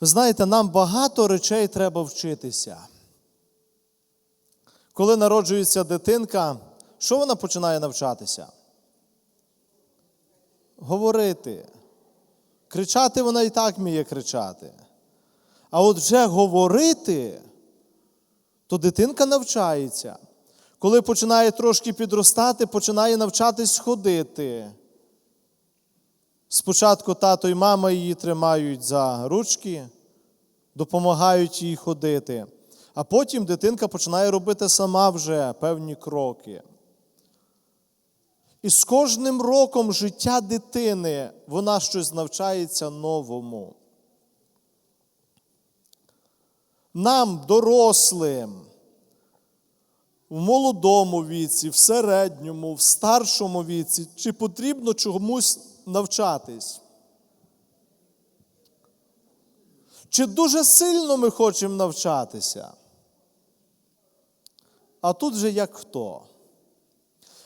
Ви знаєте, нам багато речей треба вчитися. Коли народжується дитинка, що вона починає навчатися? Говорити. Кричати вона і так вміє кричати. А от вже говорити, то дитинка навчається. Коли починає трошки підростати, починає навчатись ходити. Спочатку тато і мама її тримають за ручки, допомагають їй ходити, а потім дитинка починає робити сама вже певні кроки. І з кожним роком життя дитини вона щось навчається новому. Нам, дорослим, в молодому віці, в середньому, в старшому віці, чи потрібно чомусь навчатись? Чи дуже сильно ми хочемо навчатися? А тут же як хто?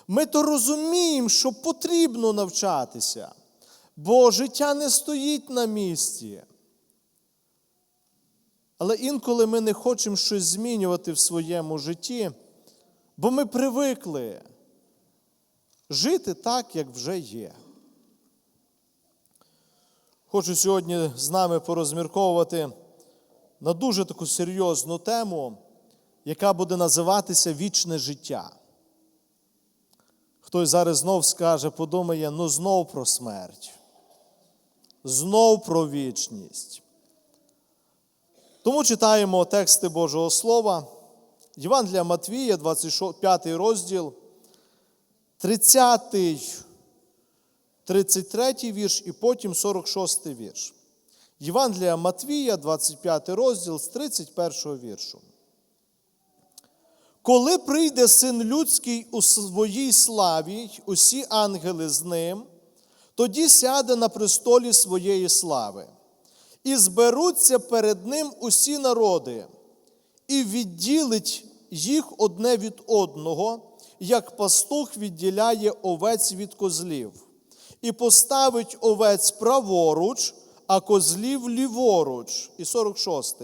Ми то розуміємо, що потрібно навчатися, бо життя не стоїть на місці. Але інколи ми не хочемо щось змінювати в своєму житті, бо ми привикли жити так, як вже є. Хочу сьогодні з нами порозмірковувати на дуже таку серйозну тему, яка буде називатися вічне життя. Хтось зараз знов скаже, подумає, ну знов про смерть, знов про вічність. Тому читаємо тексти Божого Слова. Євангелія Матвія, 25 розділ, 30, 33 вірш і потім 46 вірш. Євангелія Матвія, 25 розділ з 31 віршу. Коли прийде син людський у своїй славі, усі ангели з ним, тоді сяде на престолі своєї слави, і зберуться перед ним усі народи, і відділить їх одне від одного, як пастух відділяє овець від козлів, і поставить овець праворуч, а козлів ліворуч. І 46.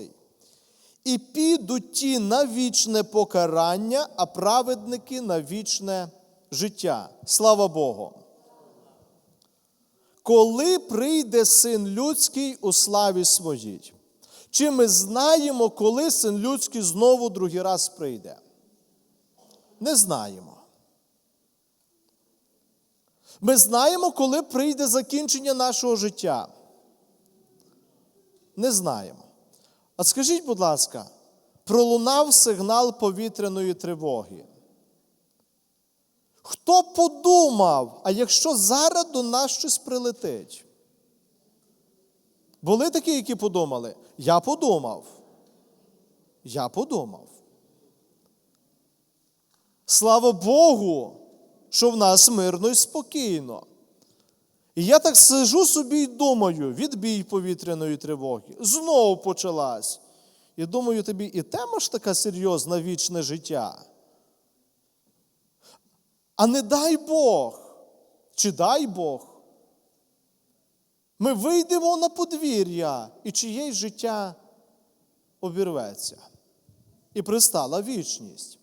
І підуть ті на вічне покарання, а праведники на вічне життя. Слава Богу. Коли прийде син людський у славі своїй? Чи ми знаємо, коли син людський знову другий раз прийде? Не знаємо. Ми знаємо, коли прийде закінчення нашого життя. Не знаємо. А скажіть, будь ласка, пролунав сигнал повітряної тривоги. Хто подумав, а якщо зараз до нас щось прилетить? Були такі, які подумали? Я подумав. Я подумав. Слава Богу, що в нас мирно і спокійно. І я так сижу собі і думаю, відбій повітряної тривоги. Знову почалась. І думаю, тобі і тема ж така серйозна вічне життя. А не дай Бог, чи дай Бог, ми вийдемо на подвір'я, і чиєсь життя обірветься. І пристала вічність.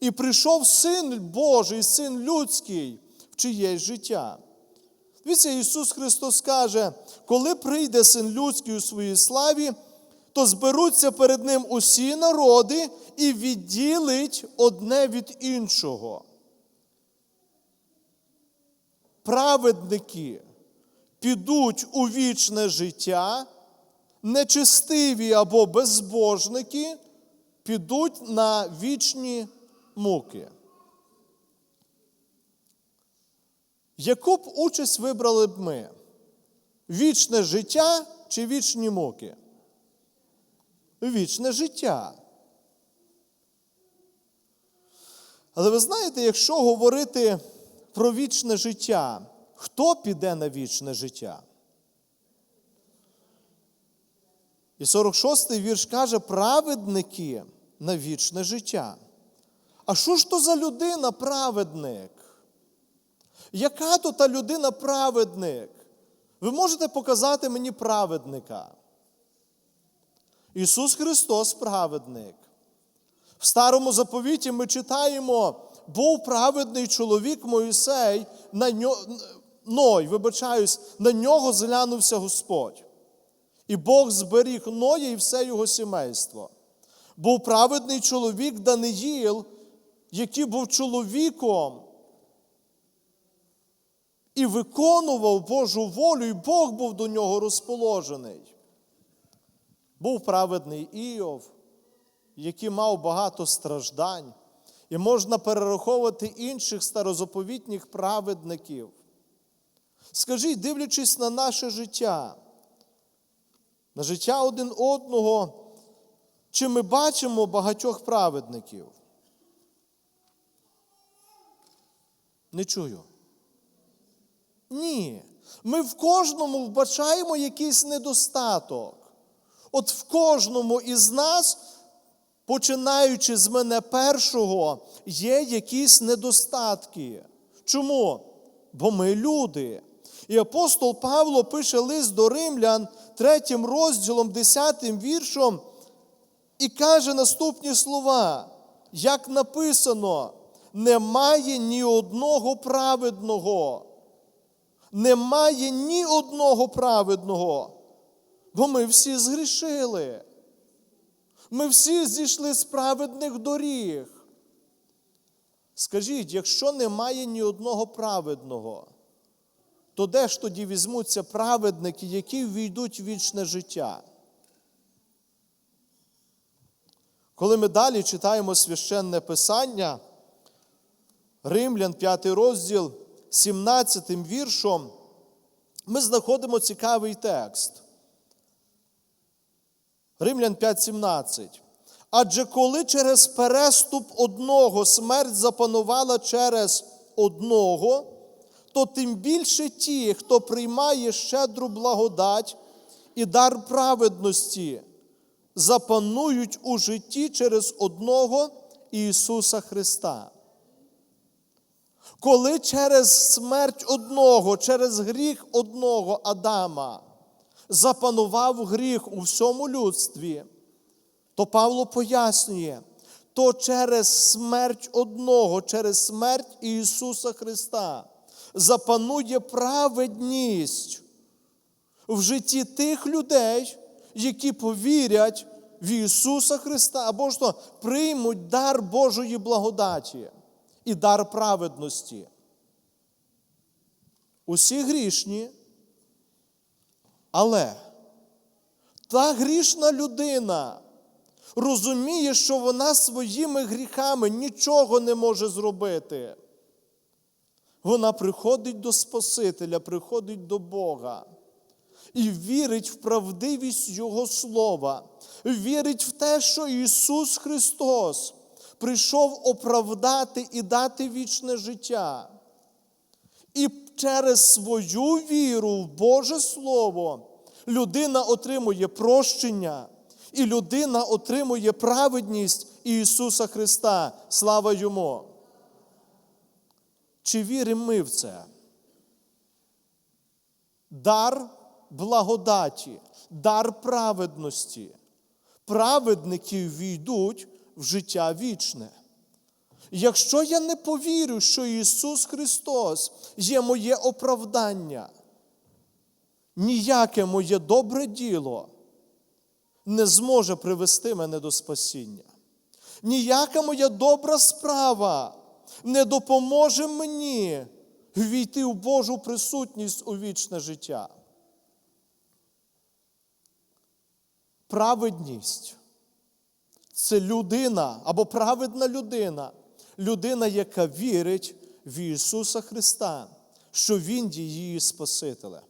І прийшов син Божий, син людський в чиєсь життя. Дивіться, Ісус Христос каже, коли прийде син людський у своїй славі, то зберуться перед ним усі народи і відділить одне від іншого. Праведники підуть у вічне життя, нечестиві або безбожники підуть на вічні муки. Яку б участь вибрали б ми? Вічне життя чи вічні муки? Вічне життя. Але ви знаєте, якщо говорити про вічне життя, хто піде на вічне життя? І 46-й вірш каже, праведники на вічне життя. А що ж то за людина праведник? Яка то та людина праведник? Ви можете показати мені праведника? Ісус Христос праведник. В старому заповіті ми читаємо, був праведний чоловік Моїсей, на ньо... Ной, вибачаюсь, на нього зглянувся Господь. І Бог зберіг Ноя і все його сімейство. Був праведний чоловік Даниїл, який був чоловіком і виконував Божу волю, і Бог був до нього розположений. Був праведний Іов, який мав багато страждань, і можна перераховувати інших старозаповітніх праведників. Скажіть, дивлячись на наше життя, на життя один одного, чи ми бачимо багатьох праведників? Не чую. Ні. Ми в кожному вбачаємо якийсь недостаток. От в кожному із нас, починаючи з мене першого, є якісь недостатки. Чому? Бо ми люди. І апостол Павло пише лист до римлян третім розділом, десятим віршом, і каже наступні слова, як написано, немає ні одного праведного. Немає ні одного праведного, бо ми всі згрішили. Ми всі зійшли з праведних доріг. Скажіть, якщо немає ні одного праведного, то де ж тоді візьмуться праведники, які ввійдуть в вічне життя? Коли ми далі читаємо священне Писання, Римлян, 5 розділ, 17 віршом, ми знаходимо цікавий текст. Римлян 5:17. Адже коли через переступ одного смерть запанувала через одного, то тим більше ті, хто приймає щедру благодать і дар праведності, запанують у житті через одного Ісуса Христа. Коли через смерть одного, через гріх одного Адама запанував гріх у всьому людстві, то Павло пояснює, то через смерть одного, через смерть Ісуса Христа запанує праведність в житті тих людей, які повірять в Ісуса Христа або ж то приймуть дар Божої благодаті і дар праведності. Усі грішні, але та грішна людина розуміє, що вона своїми гріхами нічого не може зробити. Вона приходить до Спасителя, приходить до Бога і вірить в правдивість Його Слова, вірить в те, що Ісус Христос прийшов оправдати і дати вічне життя. І через свою віру в Боже Слово людина отримує прощення, і людина отримує праведність Ісуса Христа. Слава Йому! Чи віримо ми в це? Дар благодаті, дар праведності. Праведники війдуть в життя вічне. Якщо я не повірю, що Ісус Христос є моє оправдання, ніяке моє добре діло не зможе привести мене до спасіння. Ніяка моя добра справа не допоможе мені війти в Божу присутність у вічне життя. Праведність це людина або праведна людина, людина, яка вірить в Ісуса Христа, що Він її Спасителем.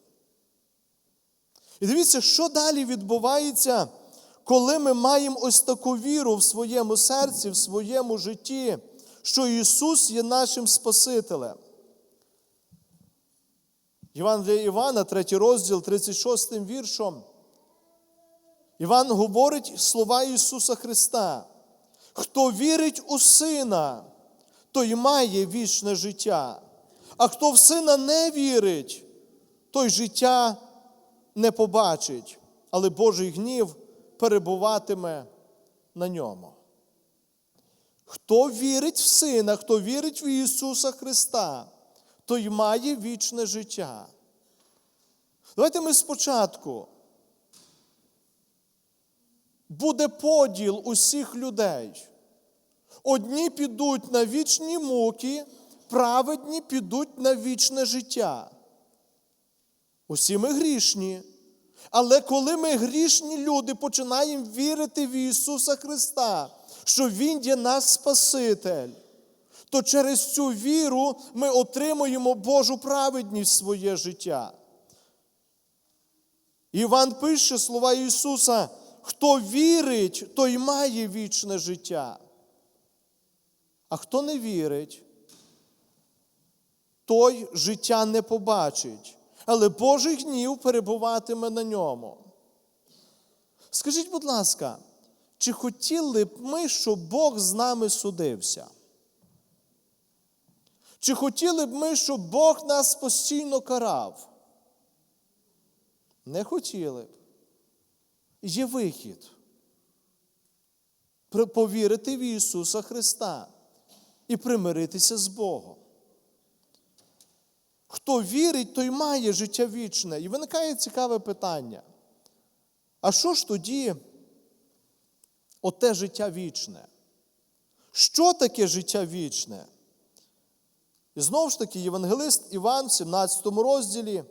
І дивіться, що далі відбувається, коли ми маємо ось таку віру в своєму серці, в своєму житті, що Ісус є нашим Спасителем. Євангелія Івана, 3 розділ, 36 віршом. Іван говорить слова Ісуса Христа. Хто вірить у Сина, той має вічне життя. А хто в Сина не вірить, той життя не побачить, але Божий гнів перебуватиме на ньому. Хто вірить в Сина, хто вірить в Ісуса Христа, той має вічне життя. Давайте ми спочатку. Буде поділ усіх людей. Одні підуть на вічні муки, праведні підуть на вічне життя. Усі ми грішні. Але коли ми грішні люди починаємо вірити в Ісуса Христа, що Він є наш Спаситель, то через цю віру ми отримуємо Божу праведність в своє життя. Іван пише слова Ісуса: хто вірить, той має вічне життя. А хто не вірить, той життя не побачить, але Божий гнів перебуватиме на ньому. Скажіть, будь ласка, чи хотіли б ми, щоб Бог з нами судився? Чи хотіли б ми, щоб Бог нас постійно карав? Не хотіли б. Є вихід. Повірити в Ісуса Христа і примиритися з Богом. Хто вірить, той має життя вічне. І виникає цікаве питання. А що ж тоді оте життя вічне? Що таке життя вічне? І знову ж таки, євангелист Іван в 17 розділі,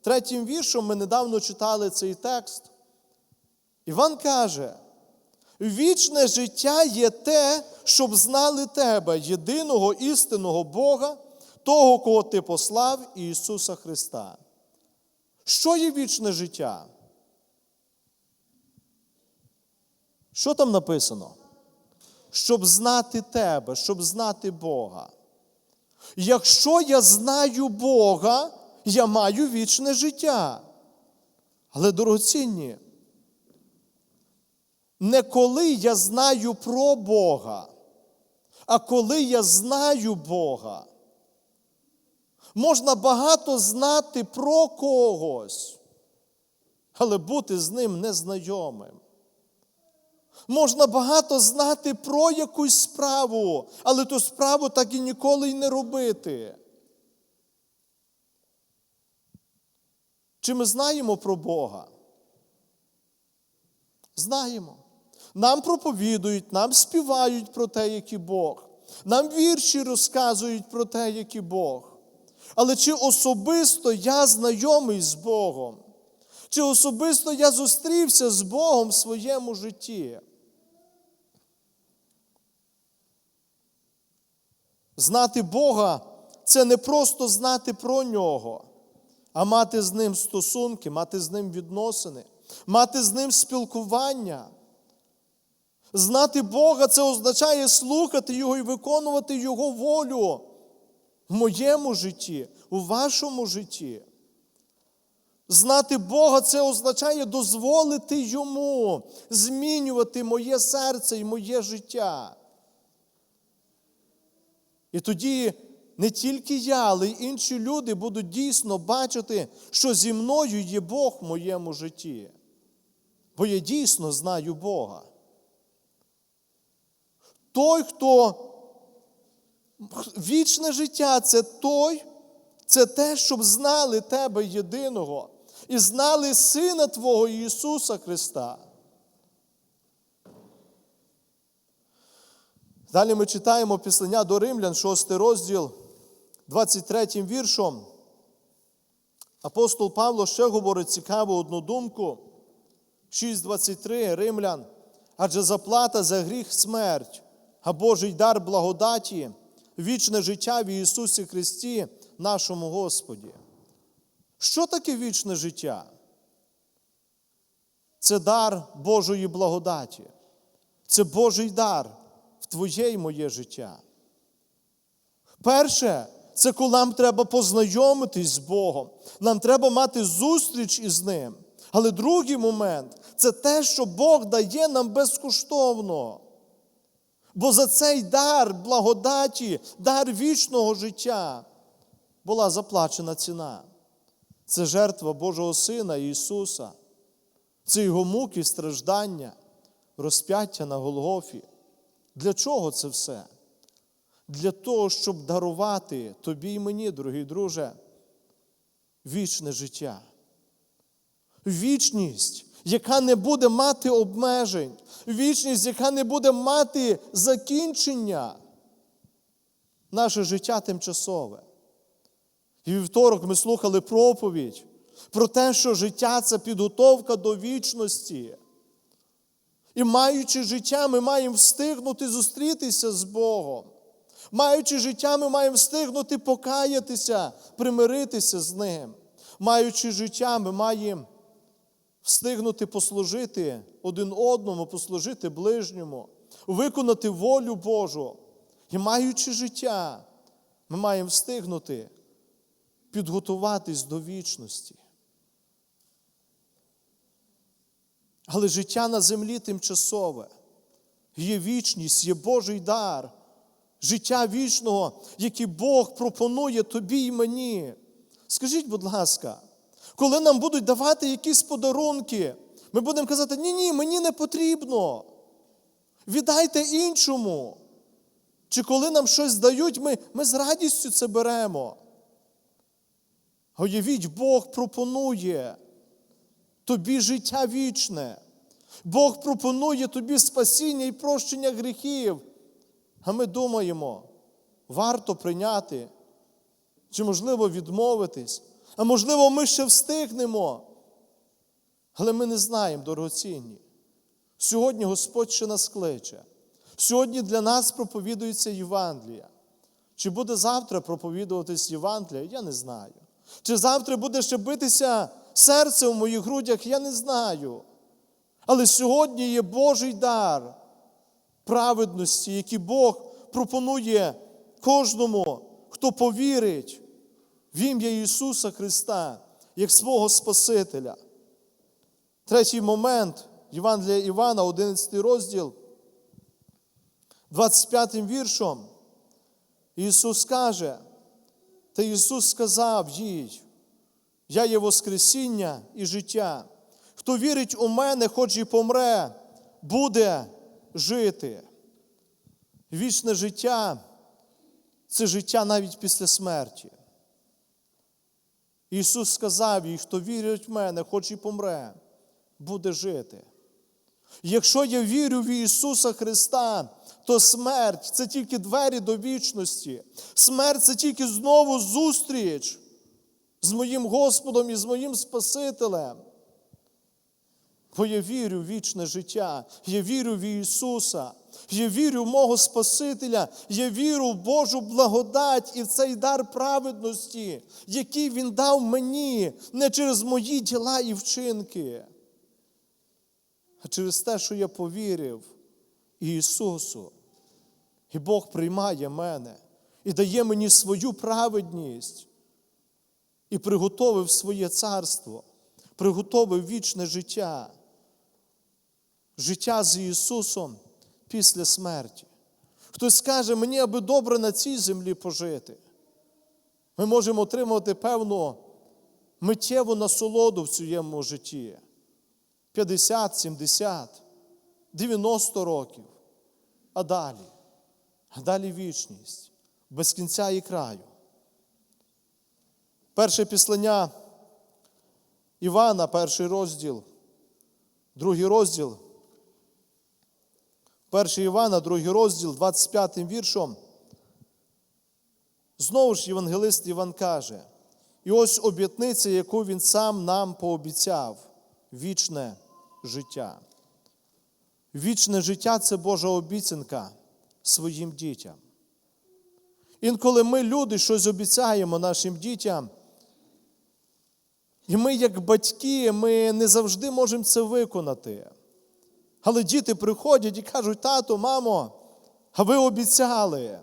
третім віршом ми недавно читали цей текст. Іван каже: вічне життя є те, щоб знали тебе, єдиного істинного Бога, того, кого ти послав, Ісуса Христа. Що є вічне життя? Що там написано? Щоб знати тебе, щоб знати Бога. Якщо я знаю Бога, я маю вічне життя. Але дорогоцінні, не коли я знаю про Бога, а коли я знаю Бога. Можна багато знати про когось, але бути з ним незнайомим. Можна багато знати про якусь справу, але ту справу так і ніколи й не робити. Чи ми знаємо про Бога? Знаємо. Нам проповідують, нам співають про те, який Бог. Нам вірші розказують про те, який Бог. Але чи особисто я знайомий з Богом? Чи особисто я зустрівся з Богом в своєму житті? Знати Бога це не просто знати про нього, а мати з ним стосунки, мати з ним відносини, мати з ним спілкування. Знати Бога це означає слухати Його і виконувати Його волю в моєму житті, у вашому житті. Знати Бога це означає дозволити Йому змінювати моє серце і моє життя. І тоді не тільки я, але й інші люди будуть дійсно бачити, що зі мною є Бог в моєму житті. Бо я дійсно знаю Бога. Той, хто вічне життя це той, це те, щоб знали тебе єдиного і знали Сина Твого Ісуса Христа. Далі ми читаємо післання до Римлян, 6 розділ, 23 віршом. Апостол Павло ще говорить цікаву одну думку. 6.23 Римлян. Адже заплата за гріх смерть, а Божий дар благодаті, вічне життя в Ісусі Христі, нашому Господі. Що таке вічне життя? Це дар Божої благодаті. Це Божий дар в твоє і моє життя. Перше, це коли нам треба познайомитись з Богом, нам треба мати зустріч із Ним. Але другий момент це те, що Бог дає нам безкоштовно. Бо за цей дар благодаті, дар вічного життя була заплачена ціна. Це жертва Божого Сина Ісуса. Це його муки, страждання, розп'яття на Голгофі. Для чого це все? Для того, щоб дарувати тобі і мені, дорогий друже, вічне життя. Вічність, яка не буде мати обмежень, вічність, яка не буде мати закінчення. Наше життя тимчасове. І вівторок ми слухали проповідь про те, що життя це підготовка до вічності. І маючи життя, ми маємо встигнути зустрітися з Богом. Маючи життя, ми маємо встигнути покаятися, примиритися з Ним. Маючи життя, ми маємо встигнути послужити один одному, послужити ближньому, виконати волю Божу. І маючи життя, ми маємо встигнути підготуватись до вічності. Але життя на землі тимчасове. Є вічність, є Божий дар, життя вічного, яке Бог пропонує тобі і мені. Скажіть, будь ласка, коли нам будуть давати якісь подарунки, ми будемо казати, ні, ні, мені не потрібно. Віддайте іншому. Чи коли нам щось дають, ми, ми з радістю це беремо. Уявіть, Бог пропонує тобі життя вічне. Бог пропонує тобі спасіння і прощення гріхів. А ми думаємо, варто прийняти, чи можливо відмовитись, а можливо, ми ще встигнемо. Але ми не знаємо, дорогоцінні. Сьогодні Господь ще нас кличе. Сьогодні для нас проповідується Євангелія. Чи буде завтра проповідуватись Євангелія, я не знаю. Чи завтра буде ще битися серце у моїх грудях, я не знаю. Але сьогодні є Божий дар праведності, який Бог пропонує кожному, хто повірить в ім'я Ісуса Христа, як свого Спасителя. Третій момент Євангелія Івана, 11 розділ, 25 віршом. Ісус каже, та Ісус сказав їй, я є Воскресіння і життя. Хто вірить у мене, хоч і помре, буде жити. Вічне життя це життя навіть після смерті. Ісус сказав їй, хто вірить в мене, хоч і помре, буде жити. Якщо я вірю в Ісуса Христа, то смерть це тільки двері до вічності. Смерть це тільки знову зустріч з моїм Господом і з моїм Спасителем. Бо я вірю в вічне життя, я вірю в Ісуса, я вірю в мого Спасителя, я вірю в Божу благодать і в цей дар праведності, який Він дав мені не через мої діла і вчинки, а через те, що я повірив Ісусу. І Бог приймає мене і дає мені свою праведність, і приготовив своє царство, приготовив вічне життя, життя з Ісусом після смерті. Хтось скаже, мені аби добре на цій землі пожити. Ми можемо отримати певну миттєву насолоду в своєму житті. 50, 70, 90 років. А далі, а далі вічність, без кінця і краю. Перше післання Івана, перший розділ, другий розділ. Перший Івана, другий розділ, 25 віршом. Знову ж євангелист Іван каже, і ось обітниця, яку він сам нам пообіцяв вічне життя. Вічне життя це Божа обіцянка своїм дітям. Інколи ми, люди, щось обіцяємо нашим дітям, і ми, як батьки, ми не завжди можемо це виконати. Але діти приходять і кажуть, тато, мамо, а ви обіцяли.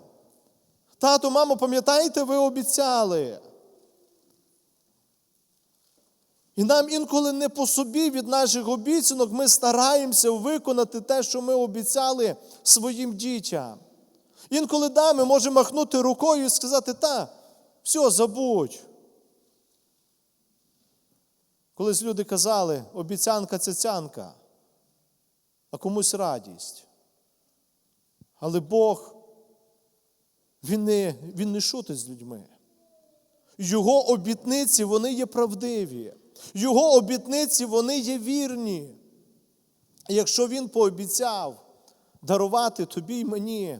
Тато, мамо, пам'ятаєте, ви обіцяли. І нам інколи не по собі від наших обіцянок ми стараємося виконати те, що ми обіцяли своїм дітям. Інколи да, ми можемо махнути рукою і сказати, та, все, забудь. Колись люди казали, обіцянка це цянка, а комусь радість. Але Бог, Він не, він не шутить з людьми. Його обітниці вони є правдиві. Його обітниці вони є вірні. Якщо Він пообіцяв дарувати тобі й мені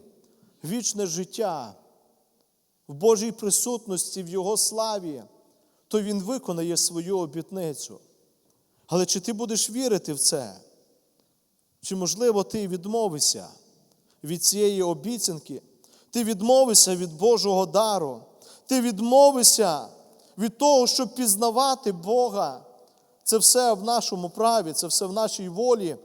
вічне життя в Божій присутності, в Його славі, то Він виконає свою обітницю. Але чи ти будеш вірити в це? Чи, можливо, ти відмовишся від цієї обіцянки? Ти відмовишся від Божого дару, ти відмовишся від того, щоб пізнавати Бога. Це все в нашому праві, це все в нашій волі.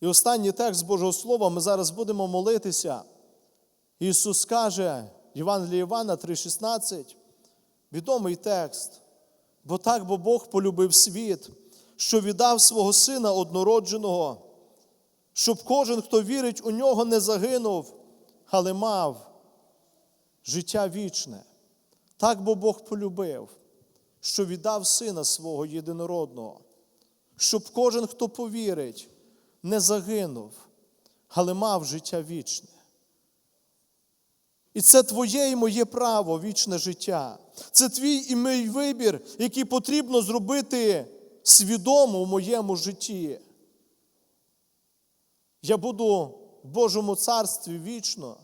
І останній текст Божого Слова ми зараз будемо молитися. Ісус каже, Євангелія Івана 3,16, відомий текст. Бо так бо Бог полюбив світ, що віддав свого Сина однородженого, щоб кожен, хто вірить у нього, не загинув, але мав життя вічне. Так бо Бог полюбив, що віддав Сина свого єдинородного, щоб кожен, хто повірить, не загинув, але мав життя вічне. І це твоє і моє право, вічне життя. Це твій і мій вибір, який потрібно зробити свідомо в моєму житті. Я буду в Божому царстві вічно.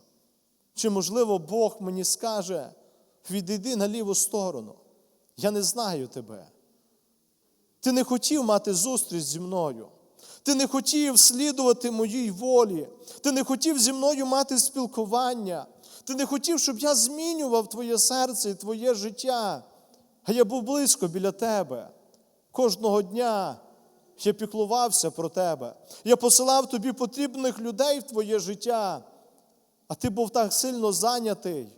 Чи, можливо, Бог мені скаже, відійди на ліву сторону. Я не знаю тебе. Ти не хотів мати зустріч зі мною. Ти не хотів слідувати моїй волі. Ти не хотів зі мною мати спілкування. Ти не хотів, щоб я змінював твоє серце і твоє життя. А я був близько біля тебе. Кожного дня я піклувався про тебе. Я посилав тобі потрібних людей в твоє життя. А ти був так сильно зайнятий.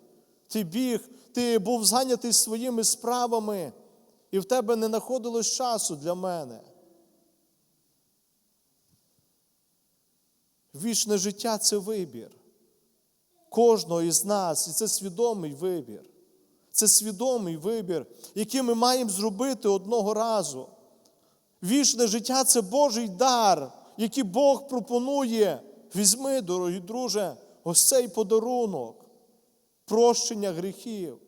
Ти біг, ти був зайнятий своїми справами, і в тебе не знаходилось часу для мене. Вічне життя це вибір кожного із нас, і це свідомий вибір. Це свідомий вибір, який ми маємо зробити одного разу. Вічне життя це Божий дар, який Бог пропонує. Візьми, дорогі друже, ось цей подарунок, прощення гріхів,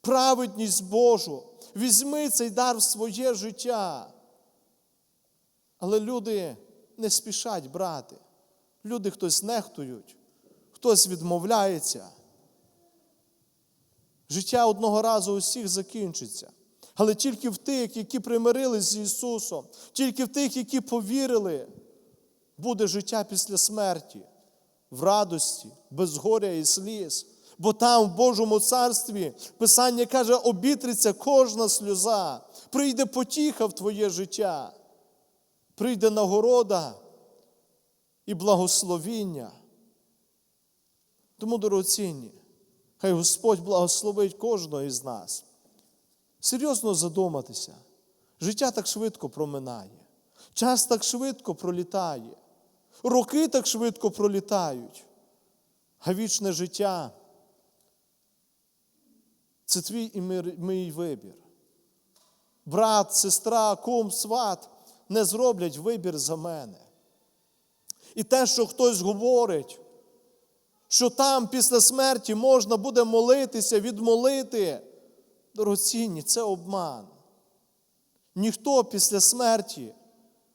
праведність Божу. Візьми цей дар в своє життя. Але люди не спішать брати. Люди хтось нехтують, хтось відмовляється. Життя одного разу усіх закінчиться. Але тільки в тих, які примирились з Ісусом, тільки в тих, які повірили, буде життя після смерті, в радості, без горя і сліз. Бо там, в Божому царстві, Писання каже, обітриться кожна сльоза, прийде потіха в твоє життя, прийде нагорода і благословіння. Тому, дорогоцінні, хай Господь благословить кожного із нас. Серйозно задуматися. Життя так швидко проминає, час так швидко пролітає, роки так швидко пролітають, а вічне життя це твій і мій вибір. Брат, сестра, кум, сват не зроблять вибір за мене. І те, що хтось говорить, що там після смерті можна буде молитися, відмолити, дорогоцінні, це обман. Ніхто після смерті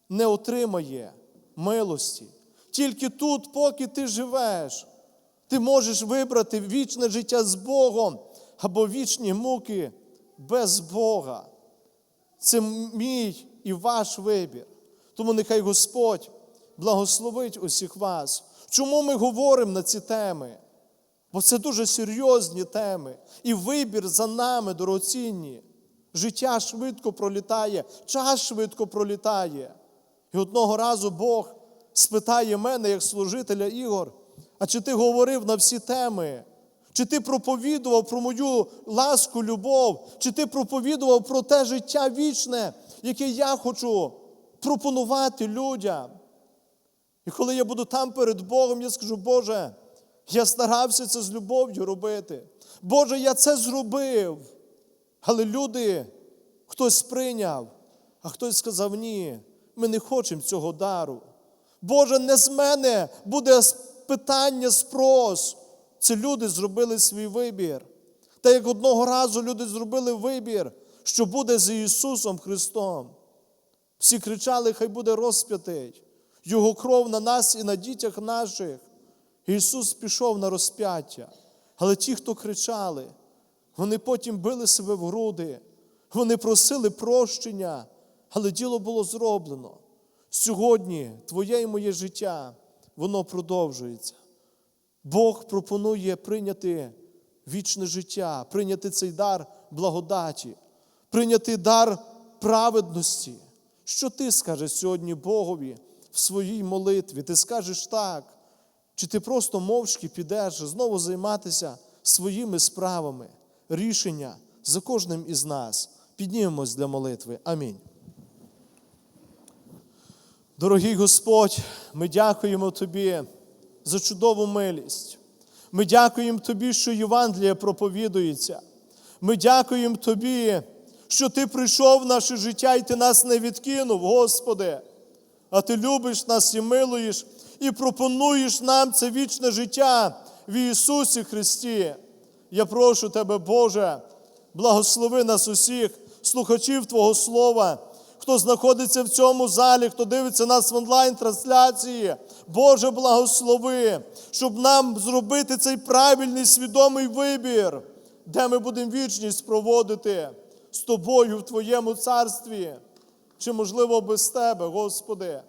не отримає милості. Тільки тут, поки ти живеш, ти можеш вибрати вічне життя з Богом або вічні муки без Бога. Це мій і ваш вибір. Тому нехай Господь благословить усіх вас. Чому ми говоримо на ці теми? Бо це дуже серйозні теми. І вибір за нами дорогоцінні. Життя швидко пролітає, час швидко пролітає. І одного разу Бог спитає мене, як служителя Ігор, а чи ти говорив на всі теми? Чи ти проповідував про мою ласку, любов, чи ти проповідував про те життя вічне, яке я хочу пропонувати людям? І коли я буду там перед Богом, я скажу, Боже, я старався це з любов'ю робити. Боже, я це зробив. Але люди, хтось прийняв, а хтось сказав: ні, ми не хочемо цього дару. Боже, не з мене буде питання, спрос. Це люди зробили свій вибір. Та як одного разу люди зробили вибір, що буде з Ісусом Христом. Всі кричали, хай буде розп'ятий. Його кров на нас і на дітях наших. Ісус пішов на розп'яття. Але ті, хто кричали, вони потім били себе в груди, вони просили прощення, але діло було зроблено. Сьогодні твоє і моє життя, воно продовжується. Бог пропонує прийняти вічне життя, прийняти цей дар благодаті, прийняти дар праведності. Що ти скажеш сьогодні Богові в своїй молитві? Ти скажеш так, чи ти просто мовчки підеш знову займатися своїми справами, рішення за кожним із нас. Піднімемось для молитви. Амінь. Дорогий Господь, ми дякуємо Тобі за чудову милість. Ми дякуємо Тобі, що Євангеліє проповідується. Ми дякуємо Тобі, що Ти прийшов в наше життя і Ти нас не відкинув, Господи. А Ти любиш нас і милуєш, і пропонуєш нам це вічне життя в Ісусі Христі. Я прошу Тебе, Боже, благослови нас усіх, слухачів Твого Слова, хто знаходиться в цьому залі, хто дивиться нас в онлайн-трансляції. Боже, благослови, щоб нам зробити цей правильний свідомий вибір, де ми будемо вічність проводити з Тобою в Твоєму царстві. Чи, можливо, без Тебе, Господи.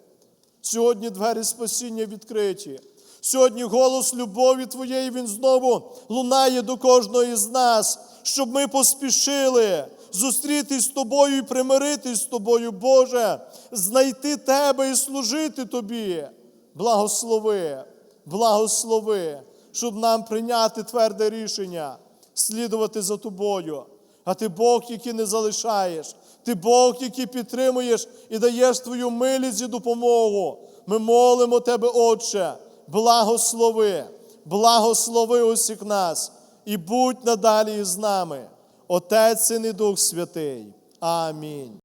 Сьогодні двері спасіння відкриті. Сьогодні голос любові Твоєї Він знову лунає до кожного із нас, щоб ми поспішили зустрітись з Тобою і примиритись з Тобою, Боже, знайти Тебе і служити Тобі. Благослови, благослови, щоб нам прийняти тверде рішення, слідувати за Тобою. А ти Бог, який не залишаєш, ти Бог, який підтримуєш і даєш твою милість і допомогу. Ми молимо Тебе, Отче, благослови, благослови усіх нас і будь надалі з нами. Отець і Дух Святий. Амінь.